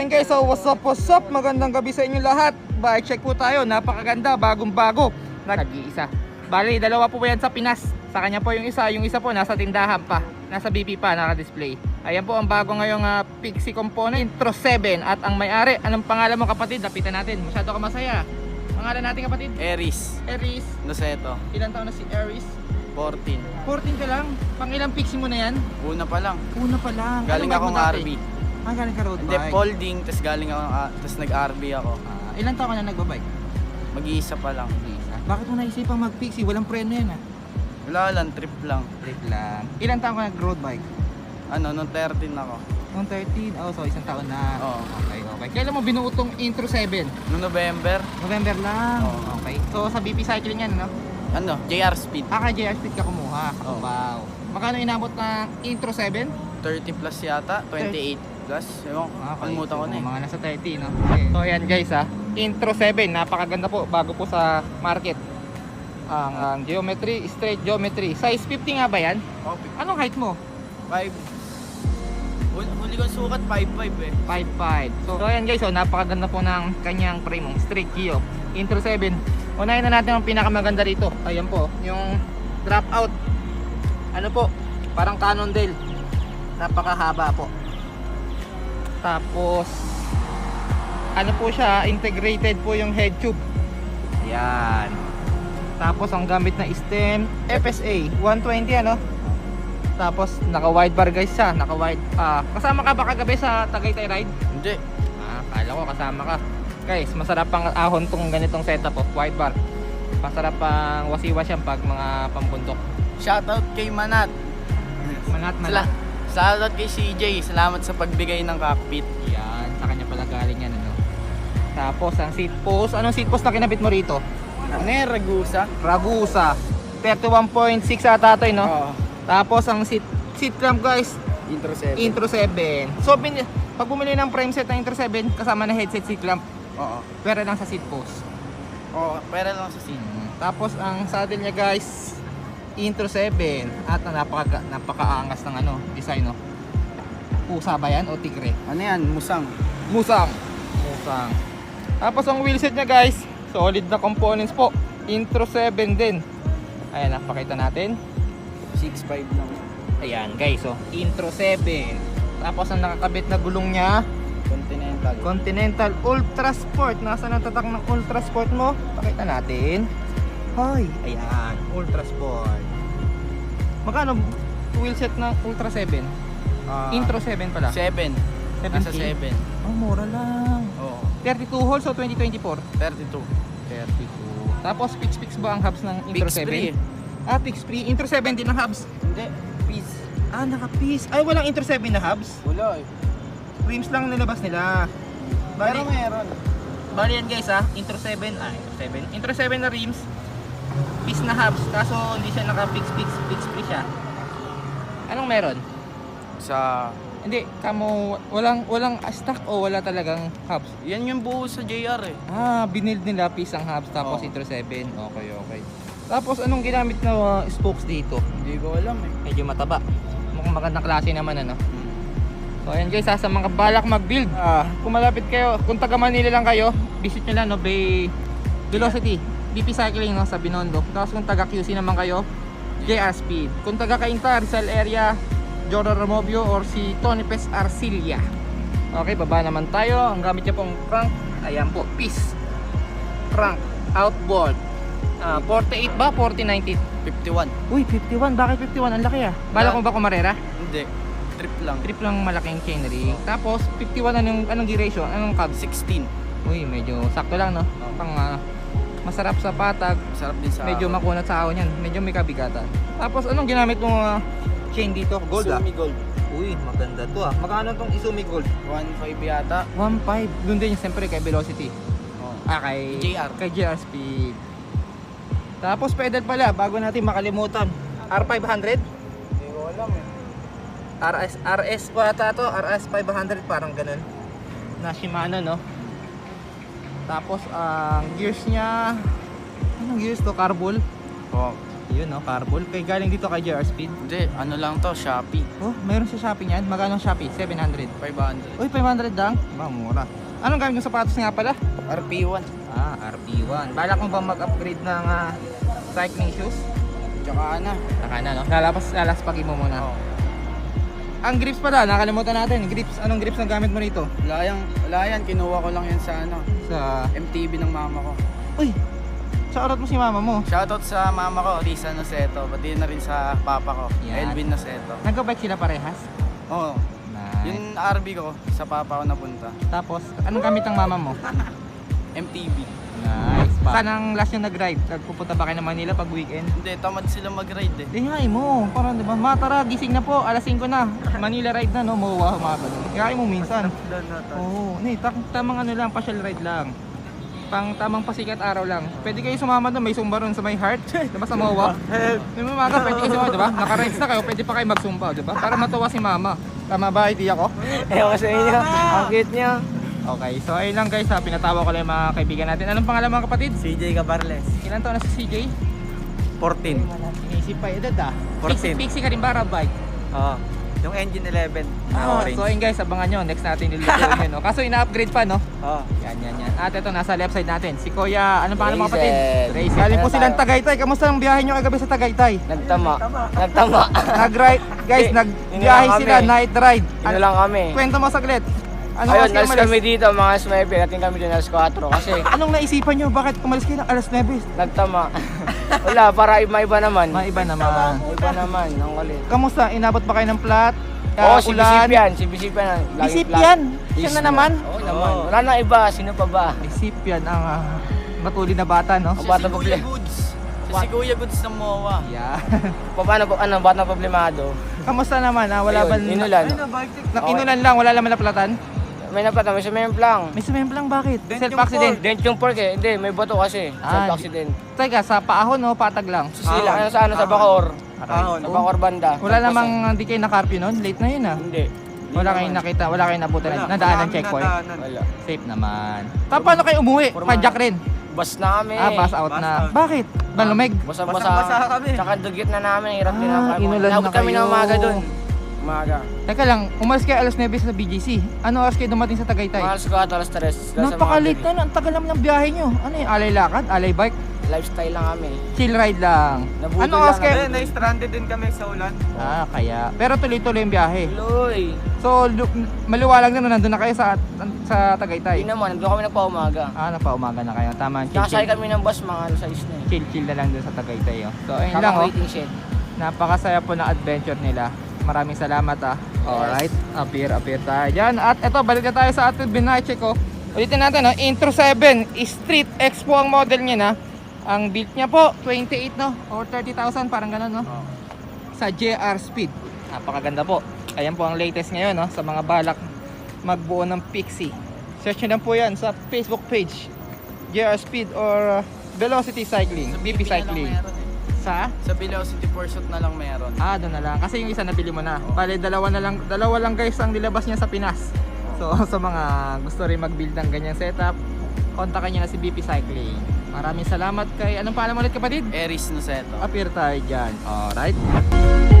Ayun guys, so what's up, what's up? Magandang gabi sa inyo lahat. Bike check po tayo, napakaganda, bagong bago. Nag-iisa. Bali, dalawa po yan sa Pinas. Sa kanya po yung isa, yung isa po nasa tindahan pa. Nasa BP pa, naka-display. Ayan po ang bago ngayong uh, Pixie Component Intro 7 at ang may-ari. Anong pangalan mo kapatid? Lapitan natin. Masyado ka masaya. Pangalan natin kapatid? Eris Eris. Noceto, Ilan taon na si Eris? 14. 14 ka lang. Pang ilang Pixie mo na yan? Una pa lang. Una pa lang. Galing Anong bike akong? RB. Ah, galing ka road Hindi, bike. folding, tapos galing ako, ah, tapos nag-RB ako. Ah, ilan taon ka na nagbabike? Mag-iisa pa lang. Isa. Bakit mo naisipang mag-pixie? Walang preno yan ah. Wala lang, trip lang. Trip lang. Ilan taon ka nag-road bike? Ano, nung 13 ako. Noong 13. Oh, so isang taon na. Oo. Okay, okay. Kailan mo binuo tong Intro 7? Noong November, November lang. Oo. Okay. So sa BP Cycling yan, no? ano, JR Speed. Ah, kay JR Speed ka kumuha. Oo. Wow. Magkano inabot ng Intro 7? 30 plus yata, 28 plus. Ewan, ko, Okay. kalimutan ko na eh. Mga nasa 30, no? Okay. So ayan guys ah. Intro 7, napakaganda po. Bago po sa market. Ang, ang geometry, straight geometry. Size 50 nga ba yan? Oh, Anong height mo? 5. Huli, huli ko sukat, 5'5 eh. 5.5. So, so ayan guys, so, napakaganda po ng kanyang frame, ang straight Geo. Intro 7. Unahin na natin ang pinakamaganda rito. Ayan po, yung drop out. Ano po, parang Cannondale. Napakahaba po. Tapos, ano po siya, integrated po yung head tube. Ayan. Tapos ang gamit na stem, FSA 120 ano. Tapos naka wide bar guys siya, naka wide. Ah, kasama ka ba kagabi sa Tagaytay ride? Hindi. Ah, kala ko kasama ka. Guys, masarap pang ahon tong ganitong setup of wide bar. Masarap pang wasiwas yan pag mga pambundok. Shoutout kay Manat. Manat Sala, manat. Shoutout kay CJ. Salamat sa pagbigay ng cockpit. Yan, sa kanya pala galing yan ano. Tapos ang seat post, anong seat post na kinabit mo rito? Ano yan, Ragusa? Ragusa. 31.6 ata ito, eh, no? Oo. Tapos ang seat seat clamp guys, Intro 7. Intro 7. So bin, pag bumili ng frame set ng Intro 7 kasama na headset seat clamp, Oo. pera lang sa seat post. Oo, pera lang sa scene. Tapos ang saddle niya guys, Intro 7 at napaka napakaangas ng ano, design no. Pusa ba yan o tigre? Ano yan? Musang. Musang. Musang. Tapos ang wheelset niya guys, solid na components po. Intro 7 din. Ayan, napakita natin. 6.5 lang. Ayan guys, so Intro 7. Tapos ang nakakabit na gulong niya, Continental. Continental Ultra Sport. Nasaan ang tatak ng Ultra Sport mo? Pakita natin. Hoy, ayan, Ultra Sport. Magkano wheelset ng Ultra 7? Ah, Intro 7 pala. 7. Nasa 7K? 7. Oh, mura lang. Oo. 32 holes o 2024? 32. 32. Tapos fix-fix ba ang hubs ng Intro Fix 7? free. Ah, fix free. Intro 7 din ang hubs. Hindi. Peace. Ah, naka-piece. Ay, walang Intro 7 na hubs. Wala eh. Rims lang ang nilabas nila. Bali, Pero meron. bali yan guys ha. Intro 7. Ah, Intro 7. Intro 7 na rims. Piece na hubs. Kaso hindi siya naka-fix, fix, fix free siya. Anong meron? Sa... Hindi, kamo walang walang stock o wala talagang hubs. Yan yung buo sa JR eh. Ah, binild nila piece ang hubs tapos Oo. Intro 7. Okay, okay. Tapos anong ginamit na uh, spokes dito? Hindi ko alam eh. Medyo mataba. Mukhang magandang klase naman ano. So ayan guys, sa mga balak mag-build, ah, kung malapit kayo, kung taga Manila lang kayo, visit nyo lang no, Bay Velocity, BP Cycling no, sa Binondo. Tapos kung taga QC naman kayo, JR Speed. Kung taga Cainta, Rizal area, Jordan Ramovio or si Tony Pes Arcilia. Okay, baba naman tayo. Ang gamit niya pong crank, ayan po, piece. Crank, outboard. Ah, 48 ba? 4090? 51. Uy, 51. Bakit 51? Ang laki ah. Bala ko ba kumarera? Hindi. Trip lang. Trip lang malaking chainring. Tapos 51 anong anong gear ratio? Anong cab? 16. Uy, medyo sakto lang no. Oo. Pang ah, masarap sa patag, Sarap din sa... medyo makunat sa ahon yan. Medyo may kabigatan. Tapos anong ginamit mong ah, chain dito? Gold ah. Sumi Gold. Uy, maganda to ah. Magkano tong Izumi Gold? 1.5 yata. 1.5. Doon din siyempre kay Velocity. Oo. Ah, kay JR. Kay JR Speed. Tapos pedal pala bago natin makalimutan. R500? Hindi ko alam eh. RS RS pa ata to, RS 500 parang ganun. Na Shimano no. Tapos ang gears niya ano Anong gears to? Carbol? Oh. Yun no, Carbol. Kay galing dito kay JR Speed. Hindi, ano lang to, Shopee. Oh, mayroon sa Shopee niyan. Magkano ang Shopee? 700. 500. Uy, 500 lang? Ba, mura. Anong gamit ng sapatos nga pala? RP1. Ah, RP1. Balak mo ba mag-upgrade ng ah, cycling shoes? Tsaka ano? Saka na, no? Lalapas, lalaspagin mo muna. Oh. Ang grips pala, nakalimutan natin. Grips, anong grips ang gamit mo rito? Wala yan, wala yan, kinuha ko lang yan sa ano, Sa... MTV ng mama ko. Uy! Shoutout mo si mama mo. Shoutout sa mama ko, Risa Noceto, pati na rin sa papa ko, Yan. Elvin Noceto. Nagka-bike sila parehas? Oo, Nice. yung RB ko, sa papa ko napunta. Tapos, anong gamit ng mama mo? MTV. Nice. Saan ang last yung nag-ride? Nagpupunta ba kayo ng Manila pag weekend? Hindi, tamad sila mag-ride eh. Di mo, parang di ba? Ma, tara, gising na po, alas 5 na. Manila ride na, no? Mga ganun. Kaya mo minsan. Oo, oh, tamang ano lang, partial ride lang. Pang tamang pasikat araw lang. Pwede kayo sumama doon, may sumba ron sa may heart. Diba sa Mowa? May mga pwede kayo sumama, diba? Naka-rides na kayo, pwede pa kayo magsumba, diba? Para matuwa si mama. Tama ba, hindi ako? Ewan sa inyo. Ang cute niyo. Okay, so ayun lang guys, ha, pinatawa ko lang yung mga kaibigan natin. Anong pangalan mga kapatid? CJ Cabarles. Ilan taon na si CJ? 14. Inisip pa edad ah. 14. Pixie, pixie ka rin ba, bike? Oo. Yung engine 11 na Ah, orange. so ayun guys, abangan nyo. Next natin nilulutuin yun. No? Kaso ina-upgrade pa, no? Oo. Yan, yan, yan. At ito, nasa left side natin. Si Kuya, ano pangalan mga kapatid? Raisin. Galing po silang? Tagaytay. Kamusta ang biyahe nyo kagabi sa Tagaytay? Nagtama. Nagtama. Nag-ride, guys, nag-biyahe yun sila, night ride. Ano lang kami. Kwento mo saglit. Ano Ayun, alas kami dito, mga sniper. Ating kami din alas 4 kasi Anong naisipan nyo? Bakit umalis kayo ng alas 9? nagtama. Wala, para iba-iba naman. Maiba naman. Iba naman, ang kulit. Kamusta? Inabot ba kayo ng plat? Oo, Ah, si ulan? Bisip yan. Si Bisip yan. Lagi Bisip flat. yan? Siya Yes na naman? Oo naman. Wala na iba. Sino pa ba? Isip yan ang ah, matuli na bata, no? Siya bata si Kuya problema. Goods. Siya si Kuya Goods ng MOA. Yeah. Paano po, ano, bata problemado? Kamusta naman? Ah? Wala ba? Ayun, Inulan. Na, inulan lang, wala naman naplatan? May napata, may sumemplang. May sumemplang bakit? Self-accident. Dent yung pork eh. Hindi, may bato kasi. Ah, Self-accident. Teka, sa paahon o patag lang? Sila, ano sa ano, sa Bacor. Ahon. Sa Bacor banda. Wala namang hindi kayo na-carpio nun? Late na yun ah. Hindi. Wala kayong nakita, wala kayong nabutan. Nadaan ng checkpoint. Wala. Safe naman. Pa, paano kayo umuwi? Forma- Padjak rin. Bus na kami. Ah, bus out na. Bakit? Balumeg? Basa-basa. kami. Tsaka dugit na namin. Hirap din Ah, ang inulan na kami kayo. ng umaga dun. Umaga. Teka lang, umalis kayo alas 9 sa BGC. Ano oras kayo dumating sa Tagaytay? Alas 4, alas 3. Napaka-late na, ang tagal naman ng biyahe nyo. Ano yung alay lakad, alay bike? Lifestyle lang kami. Chill ride lang. Nabudol Ano oras kayo? kami. na-stranded din kami sa ulan. Ah, kaya. Pero tuloy-tuloy yung biyahe. Tuloy. So, lu- maluwalang na nandun na kayo sa sa Tagaytay. Hindi naman, nandun kami nagpa-umaga. Ah, napaumaga na kayo. Tama, chill, Nakasakay chill, kami ng bus mga alas 6 na eh. chill, chill na lang dun sa Tagaytay. Oh. So, ayun lang. Oh. waiting shed. Napakasaya po ng adventure nila. Maraming salamat ah. Alright, appear, appear tayo dyan. At eto, balik na tayo sa ating binache ko. Ulitin natin, no? Intro 7, Street Expo ang model niya na. Ang build niya po, 28 no? Or 30,000, parang ganun no? Sa JR Speed. Napakaganda po. Ayan po ang latest ngayon no? Sa mga balak magbuo ng Pixie. Search nyo lang po yan sa Facebook page. JR Speed or uh, Velocity Cycling, BP Cycling. Sa? Sa Velocity Pursuit na lang meron. Ah, doon na lang. Kasi yung isa nabili mo na. Bale, dalawa na lang, dalawa lang guys ang nilabas niya sa Pinas. So, sa mga gusto rin mag-build ng ganyang setup, kontakan niyo na si BP Cycling. Maraming salamat kay, anong paalam ulit kapatid? Eris Noceto. Appear tayo dyan. Alright.